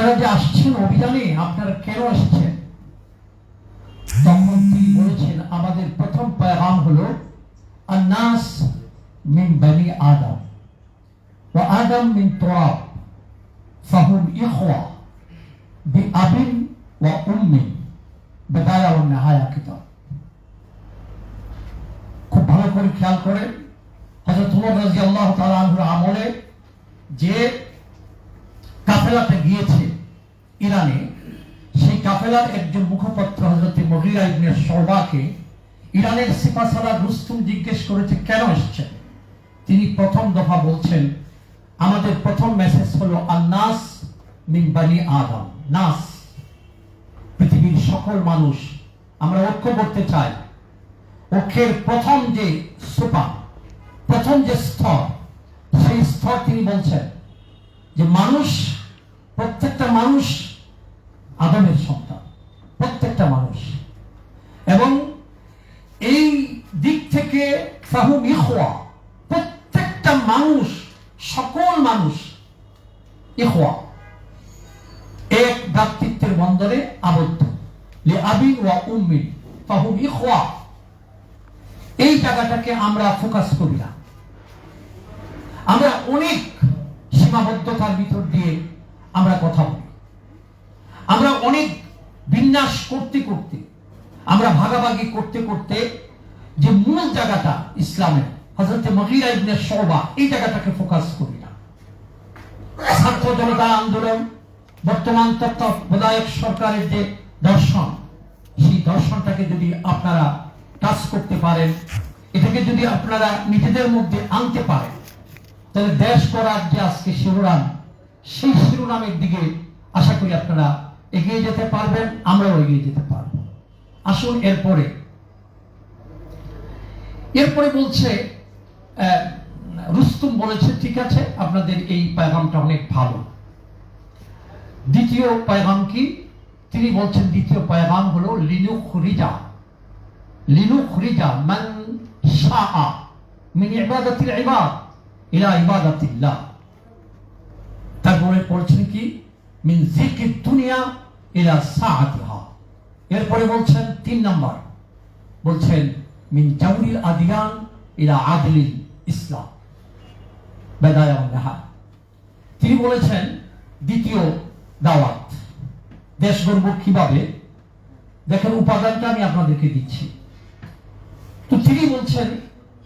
আপনারা যে আসছেন অভিযানে, আপনারা কেন আসছেন? তখন তিনি বলেছেন, আমাদের প্রথম পেগাম হলো আন্নাস মিন বানি আদম আদম মিন ফাহুম ওয়া উম্মিন, বেদায়া নেহায়া কিতাব। খুব ভালো করে খেয়াল করেন, হযরত উমর রাদিয়াল্লাহু তাআলা আমলে যে কাফেলাতে গিয়েছে ইরানে সেই কাফেলার একজন মুখপত্র হজরত মহিরা ইবনে শোবাকে ইরানের সিপাসালা রুস্তুম জিজ্ঞেস করেছে, কেন এসছেন? তিনি প্রথম দফা বলছেন, আমাদের প্রথম মেসেজ হলো, আন্নাস মিন বানি আদম। নাস, পৃথিবীর সকল মানুষ, আমরা ঐক্য করতে চাই। ঐক্যের প্রথম যে সোপা, প্রথম যে স্তর, সেই স্তর তিনি বলছেন যে মানুষ, প্রত্যেকটা মানুষ আদমের সন্তান, প্রত্যেকটা মানুষ। এবং এই দিক থেকে ফাহুম ইখওয়া, প্রত্যেকটা মানুষ, সকল মানুষ ইখওয়া। এক ভ্রাতৃত্বের বন্দরে আবদ্ধ। লে আবিন ওয়া উম্মিন, ফাহুম ইখওয়া। এই জায়গাটাকে আমরা ফোকাস করি না। আমরা অনেক সীমাবদ্ধতার ভিতর দিয়ে আমরা কথা বলি। আমরা অনেক বিন্যাস করতে করতে, আমরা ভাগাভাগি করতে করতে যে মূল জায়গাটা ইসলামের হজরত মহিলা ইবনে শোভা এই জায়গাটাকে ফোকাস করি না। ছাত্র জনতা আন্দোলন, বর্তমান তত্ত্বাবধায়ক সরকারের যে দর্শন, সেই দর্শনটাকে যদি আপনারা টাচ করতে পারেন, এটাকে যদি আপনারা নিজেদের মধ্যে আনতে পারেন, তাহলে দেশ করার যে আজকে শিরোনাম, সেই শিরোনামের দিকে আশা করি আপনারা এগিয়ে যেতে পারবেন, আমরাও এগিয়ে যেতে পারব। আসুন এরপরে। এরপরে বলছে রুস্তুম বলেছে, ঠিক আছে, আপনাদের এই পায়গামটা অনেক ভালো। দ্বিতীয় পায়গাম কি? তিনি বলছেন, দ্বিতীয় পায়গাম হলো লিনুক রিজা লিনুক রিজা মান শাআ, মিন ইবাদাতিল ইবাদ, ইলা ইবাদাতিল্লাহ। তারপরে পড়ছেন কি? মিন জিকির দুনিয়া ইলা সাআতিহা। এরপরে বলছেন তিন নম্বর। বলছেন, মিন জাউরিল আদিয়ান ইলা আদলিল ইসলাম। বেদায়া নেহা। তিনি বলেছেন, দ্বিতীয় দাওয়াত। দেশ গর্ব কীভাবে? দেখেন, উপাদানটা আমি আপনাদেরকে দিচ্ছি। তো তিনি বলছেন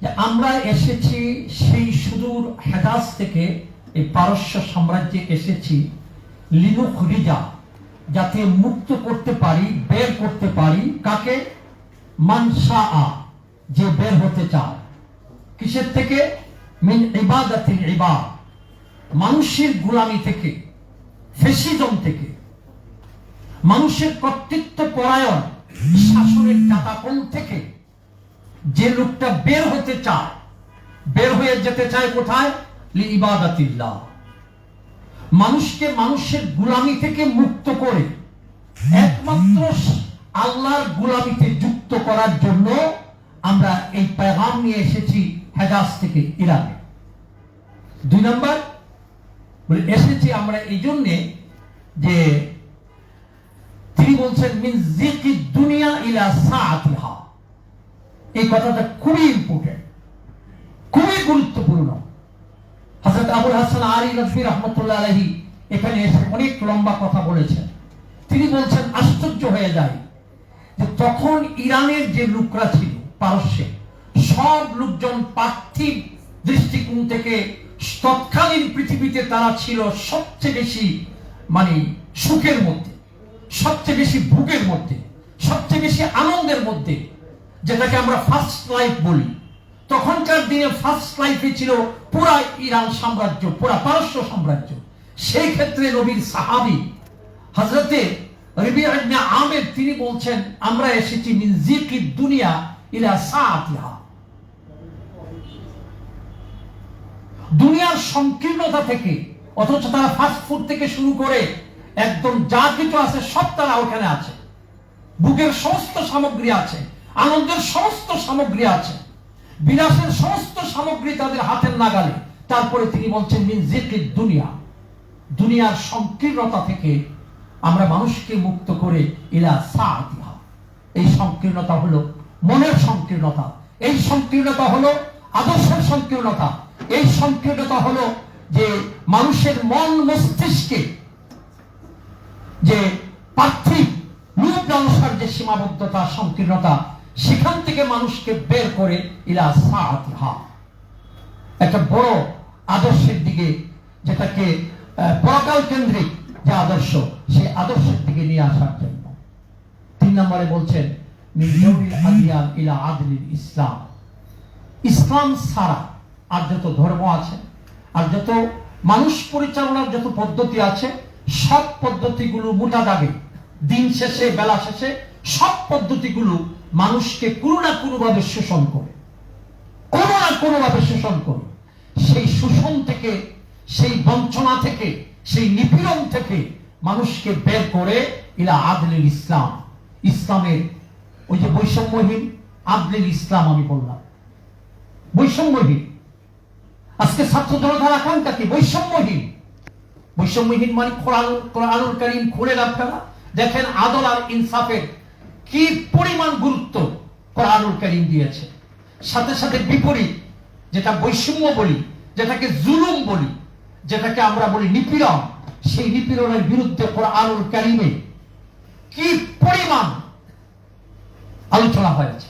যে, আমরা এসেছি সেই সুদূর হেদাস থেকে, এই পারস্য সাম্রাজ্যে এসেছি লিনুক রিজা যাতে মুক্ত করতে পারি, বের করতে পারি, কাকে? মানসা আ যে বের হতে চায়। কিসের থেকে? মিন ইবাদাতিল ইবাদ, মানুষের গোলামি থেকে ফেসিজম থেকে। মানুষের কর্তৃত্ব পরায়ণ, শাসনের দাতাপন থেকে। যে লোকটা বের হতে চায়, বের হয়ে যেতে চায় কোথায়? ইবাদাতিল্লাহ। মানুষকে মানুষের গুলামি থেকে মুক্ত করে। একমাত্র আল্লাহর গুলামিতে যুক্ত করার জন্য আমরা এই পেগাম নিয়ে এসেছি হেজাজ থেকে ইরাকে। দুই নম্বর, বলে এসেছি আমরা এই জন্যে যে তিনি বলছেন, মিন জিকি দুনিয়া ইলা সাআতিহা। এই কথাটা খুবই ইম্পর্টেন্ট খুবই গুরুত্বপূর্ণ। আবুল হাসান আলী নজমি রহমতুল্লাহ আলাইহি এখানে এসে অনেক লম্বা কথা বলেছেন। তিনি বলছেন, আশ্চর্য হয়ে যায় যে তখন ইরানের যে লোকরা ছিল, পারস্যে, সব লোকজন পার্থিব দৃষ্টিকোণ থেকে তৎকালীন পৃথিবীতে তারা ছিল সবচেয়ে বেশি মানে সুখের মধ্যে, সবচেয়ে বেশি ভোগের মধ্যে, সবচেয়ে বেশি আনন্দের মধ্যে, যেটাকে আমরা ফার্স্ট লাইফ বলি। তখনকার দিনে ফার্স্ট লাইফে ছিল পুরা ইরান সাম্রাজ্য, পুরা পারস্য সাম্রাজ্য। সেই ক্ষেত্রে নবীর সাহাবি হজরতে রবি ইবনে আমের, তিনি বলছেন, আমরা এসেছি মিন জিকির দুনিয়া ইলা সাআতিহা। দুনিয়ার সংকীর্ণতা থেকে, অথচ তারা ফাস্ট ফুড থেকে শুরু করে একদম যা কিছু আছে সব তারা ওখানে আছে। বুকের সমস্ত সামগ্রী আছে, আনন্দের সমস্ত সামগ্রী আছে। বিলাসের সমস্ত সামগ্রী তাদের হাতের নাগালে। তারপরে তিনি বলছেন, মিন জিকির দুনিয়া। দুনিয়ার সংকীর্ণতা থেকে আমরা মানুষকে মুক্ত করে ইলা সাআতিহা। এই সংকীর্ণতা হলো মনের সংকীর্ণতা। এই সংকীর্ণতা হলো আদর্শের সংকীর্ণতা। এই সংকীর্ণতা হলো যে মানুষের মন মস্তিষ্কে যে পার্থিব রূপ লালসার যে সীমাবদ্ধতা, সংকীর্ণতা সেখান থেকে মানুষকে বের করে ইলা সাআতিহা। একটা বড় আদর্শের দিকে যেটাকে পরকাল কেন্দ্রিক যে আদর্শ, সেই আদর্শের দিকে নিয়ে আসার জন্য। তিন নম্বরে বলছেন ইলা আদলিল ইসলাম। ইসলাম ছাড়া আর যত ধর্ম আছে, আর যত মানুষ পরিচালনার যত পদ্ধতি আছে, সব পদ্ধতিগুলো মোটা দাগে। দিন শেষে, বেলা শেষে সব পদ্ধতিগুলো মানুষকে কোনো না কোনোভাবে শোষণ করে। কোনো না কোনোভাবে শোষণ করে। সেই শোষণ থেকে, সেই বঞ্চনা থেকে, সেই নিপীড়ন থেকে মানুষকে বের করে ইলা আদলিল ইসলাম। ইসলামের ওই যে বৈষম্যহীন আদলিল ইসলাম আমি বললাম। বৈষম্যহীন। আজকে ছাত্র জনতার আকাঙ্ক্ষা কি? বৈষম্যহীন। বৈষম্যহীন মানে কোরআন কোরআনুল কারীম খুলে আপনারা দেখেন আদল আর ইনসাফের কি পরিমাণ গুরুত্ব কোরআনুল কারীম দিয়েছে? সাথে সাথে বিপরীত, যেটা বৈষম্য বলি, যেটাকে জুলুম বলি, যেটাকে আমরা বলি নিপীড়ন, সেই নিপীড়নের বিরুদ্ধে কোরআনুল কারীমে কি পরিমাণ আলোচনা হয়েছে?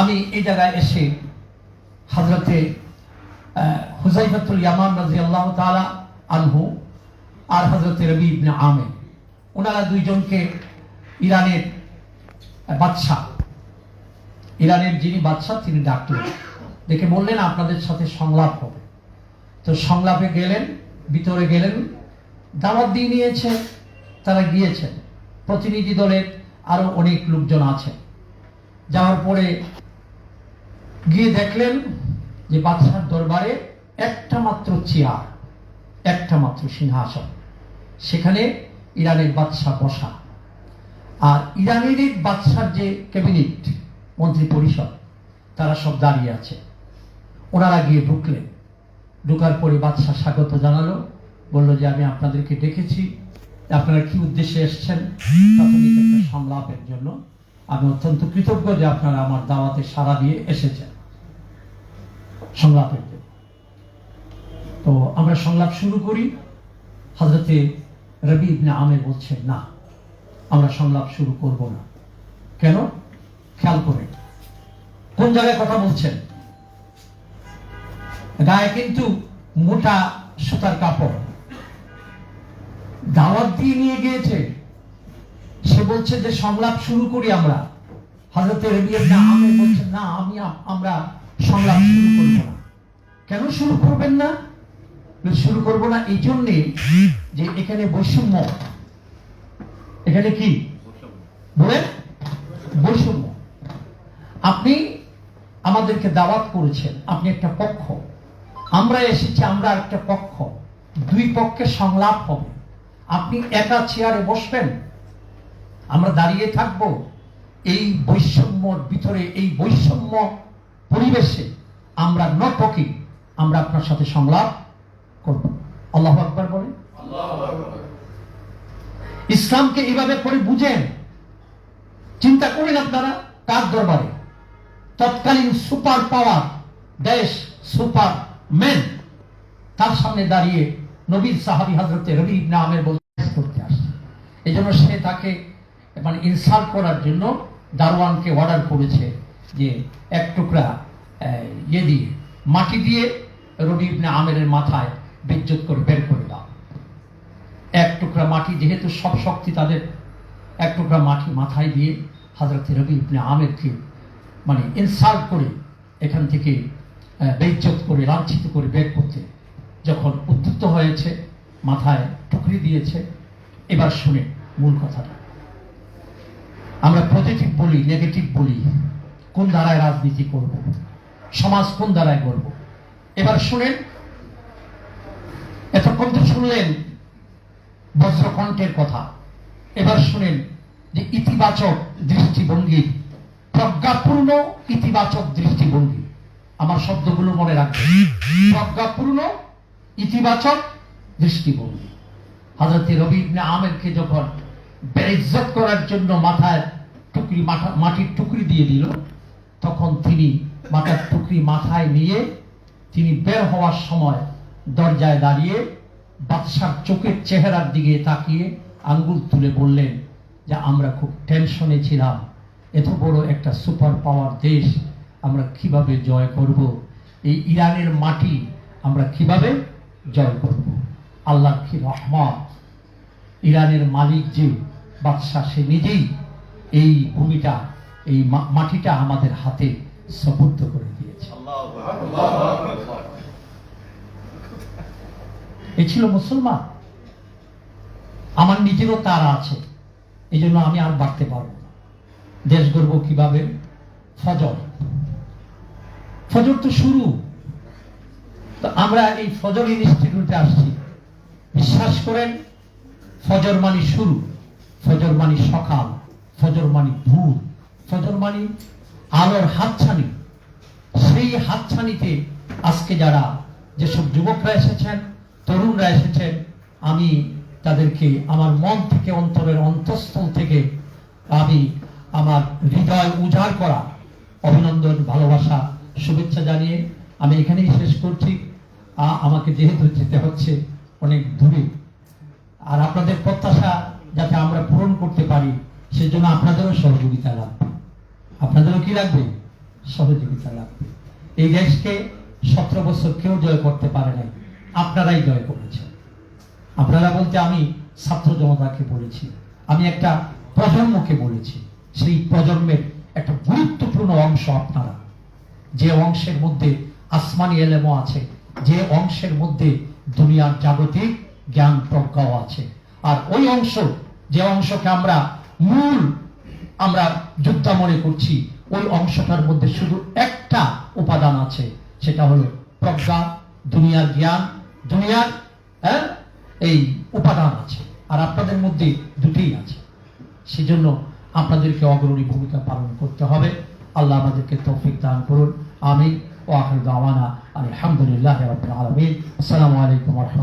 আমি এই জায়গায় এসে হজরতে হুজাইফাতুল ইয়ামান রাজি আল্লাহ তালা আনহু আর হজরতে রবি ইবনে আমে ওনারা দুইজনকে ইরানের বাদশাহ। ইরানের যিনি বাদশাহ, তিনি ডাকলেন দেখে বললেন, আপনাদের সাথে সংলাপ হবে। তো সংলাপে গেলেন, ভিতরে গেলেন, দাওয়াত দিয়ে নিয়েছে তারা গিয়েছেন। প্রতিনিধি দলের আরও অনেক লোকজন আছে যাওয়ার পরে গিয়ে দেখলেন যে বাদশার দরবারে একটা মাত্র চেয়ার, একটা মাত্র সিংহাসন। সেখানে ইরানের বাদশাহ বসা। আর ইরানের বাদশার যে ক্যাবিনেট, মন্ত্রী পরিষদ, তারা সব দাঁড়িয়ে আছে। ওনারা গিয়ে ঢুকলেন। ঢুকার পরে বাদশাহ স্বাগত জানালো, বলল যে, আমি আপনাদেরকে ডেকেছি। আপনারা কি উদ্দেশ্যে এসেছেন? প্রাথমিক একটা সংলাপের জন্য। আমি অত্যন্ত কৃতজ্ঞ যে আপনারা আমার দাওয়াতে সাড়া দিয়ে এসেছেন। সংলাপের জন্য। তো আমরা সংলাপ শুরু করি। হজরতে রবি ইবনে আমে বলছেন, না আমরা সংলাপ শুরু করব না। কেন? খেয়াল করে। কোন জায়গায় কথা বলছেন? গায়ে কিন্তু মোটা সুতার কাপড়। দাওয়াত দিয়ে নিয়ে গিয়েছে। সে বলছে যে সংলাপ শুরু করি আমরা। হজরত রবিউল আমের বলছেন, না, আমি আমরা সংলাপ শুরু করব না। কেন শুরু করবেন না? শুরু করব না এই জন্যে যে এখানে বৈষম্য। এখানে কি? বলেন? বৈষম্য। আপনি আমাদেরকে দাওয়াত করেছেন, আপনি একটা পক্ষ। আমরা এসেছি, আমরা একটা পক্ষ। দুই পক্ষের সংলাপ হবে। আপনি একা চেয়ারে বসবেন? আমরা দাঁড়িয়ে থাকব এই বৈষম্যর ভিতরে, এই বৈষম্য পরিবেশে। আমরা নটকি আমরা আপনার সাথে সংলাপ করব। আল্লাহ আকবর বলে ইসলামকে এইভাবে করে বুঝেন, চিন্তা করেন আপনারা কার দরবারে? তৎকালীন সুপার পাওয়ার, দেশ সুপার ম্যান, তার সামনে দাঁড়িয়ে নবীর সাহাবি হজরতে রবি আমের বলতে করতে আসছে। এই জন্য সে তাকে মানে ইনসাল্ট করার জন্য দারোয়ানকে অর্ডার করেছে যে এক টুকরা ইয়ে দিয়ে, মাটি দিয়ে রবি আমেরের মাথায় বিদ্যুৎ করে বের করে দাও। টুকরা মাটি যেহেতু সব শক্তি তাদের এক টুকরা মাটি মাথায় দিয়ে হাজরত রবি ইবনে আমেরকে মানে ইনসাল্ট করে এখান থেকে আহ, বেইজ্জত করে লাঞ্ছিত করে বের করতে। যখন উদ্ধৃত হয়েছে মাথায় টুকরি দিয়েছে এবার শুনে মূল কথাটা। আমরা পজিটিভ বলি নেগেটিভ বলি কোন দ্বারায় রাজনীতি করব? সমাজ কোন দ্বারায় করব এবার শুনেন এতক্ষণ তো শুনলেন বজ্রকণ্ঠের কথা। এবার শুনেন যে ইতিবাচক দৃষ্টিভঙ্গি, প্রজ্ঞাপূর্ণ ইতিবাচক দৃষ্টিভঙ্গি। আমার শব্দগুলো মনে রাখবেন। প্রজ্ঞাপূর্ণ ইতিবাচক দৃষ্টিভঙ্গি। হজরত রবি ইবনে আমেরকে যখন বেইজ্জত করার জন্য মাথায় টুকরি মাটির টুকরি দিয়ে দিল, তখন তিনি মাথার টুকরি মাথায় নিয়ে তিনি বের হওয়ার সময় দরজায় দাঁড়িয়ে বাদশার চোখের চেহারার দিকে তাকিয়ে আঙ্গুল তুলে বললেন, যে আমরা খুব টেনশনে ছিলাম। এত বড় একটা সুপার পাওয়ার দেশ আমরা কীভাবে জয় করব? এই ইরানের মাটি আমরা কীভাবে জয় করব? আল্লাহ কি রহমান ইরানের মালিক যে বাদশাহ, সে নিজেই এই ভূমিটা, এই মাটিটা আমাদের হাতে সপুর্দ করে দিয়েছে। এ ছিল মুসলমান। আমার নিজেরও তারা আছে। এই জন্য আমি আর বাড়তে পারব না। দেশ গর্ব কীভাবে? ফজর। ফজর তো শুরু। তো আমরা এই ফজর ইনস্টিটিউটে আসছি। বিশ্বাস করেন, ফজর মানি শুরু, ফজর মানি সকাল, ফজর মানি ভোর, ফজর মানি আলোর হাতছানি। সেই হাতছানিতে আজকে যারা যেসব যুবকরা এসেছেন তরুণরা এসেছেন আমি তাদেরকে আমার মন থেকে, অন্তরের অন্তঃস্থল থেকে আমি আমার হৃদয় উজাড় করা, অভিনন্দন, ভালোবাসা, শুভেচ্ছা জানিয়ে আমি এখানেই শেষ করছি। আমাকে যেহেতু যেতে হচ্ছে অনেক দূরে। আর আপনাদের প্রত্যাশা যাতে আমরা পূরণ করতে পারি, সেজন্য আপনাদেরও সহযোগিতা লাগবে। আপনাদেরও কি লাগবে? সহযোগিতা লাগবে। এই দেশকে সতেরো বছর কেউ জয় করতে পারে নাই। আপনারাই জয় করেছেন। আপনারা বলতে আমি ছাত্র জনতাকে বলেছি, আমি একটা প্রজন্মকে বলেছি, সেই প্রজন্মের একটা গুরুত্বপূর্ণ অংশ আপনারা। যে অংশের মধ্যে আসমানি এলেমও আছে, যে অংশের মধ্যে দুনিয়ার জাগতিক জ্ঞান প্রজ্ঞাও আছে। আর ওই অংশ, যে অংশকে আমরা মূল আমরা যোদ্ধা মনে করছি, ওই অংশটার মধ্যে শুধু একটা উপাদান আছে, সেটা হলো প্রজ্ঞা, দুনিয়ার জ্ঞান দুনিয়ার হ্যাঁ, এই উপাদান আছে। আর আপনাদের মধ্যে দুটিই আছে। সেজন্য আপনাদেরকে অগ্রণী ভূমিকা পালন করতে হবে। আল্লাহ আমাদেরকে তৌফিক দান করুন। আমি ও আখর দাওয়ানা আলহামদুলিল্লাহ আলামিন। আসসালামু আলাইকুম